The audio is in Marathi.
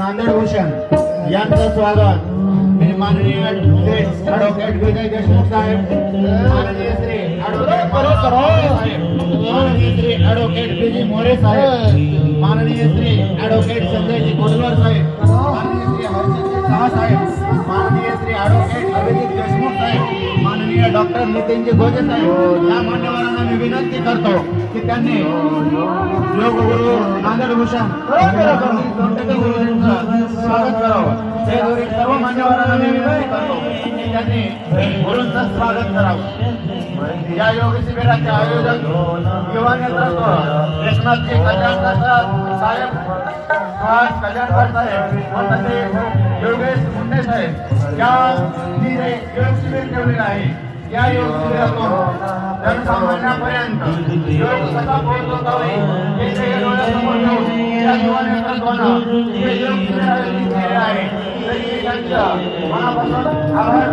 नांदेड भूषण यांचं स्वागत. मी माननीय ॲडव्होकेट विजय देशमुख साहेब माननीय श्री ॲडव्होकेट साहेब माननीय श्री ॲडव्होकेट विजय मोरे साहेब माननीय श्री ॲडव्होकेट संजयजी कोडकर साहेब माननीय श्री हर्षदजी शाह साहेब माननीय श्री ॲडव्होकेट अभिजित देशमुख साहेब माननीय डॉक्टर नितीनजी गोजे साहेब या मान्यवरांना मी विनंती करतो की त्यांनी योगगुरु नांदेड भूषण स्वागत करावं. त्यावेळी सर्व मान्यवरांना मी विनंती करतो की त्यांनी गुरूंचं स्वागत करावं. या योग शिबिराचे आयोजन युवा नेतृत्व एकनाथजी कल्याण साहेब सुहास कल्याणकर साहेब व तसेच योगेश मुंडे साहेब या मी योग शिबिर ठेवलेलं आहे. या योग शिबिरातून जनसामान्यापर्यंत योग कसा पोहोचवता होईल हे আমার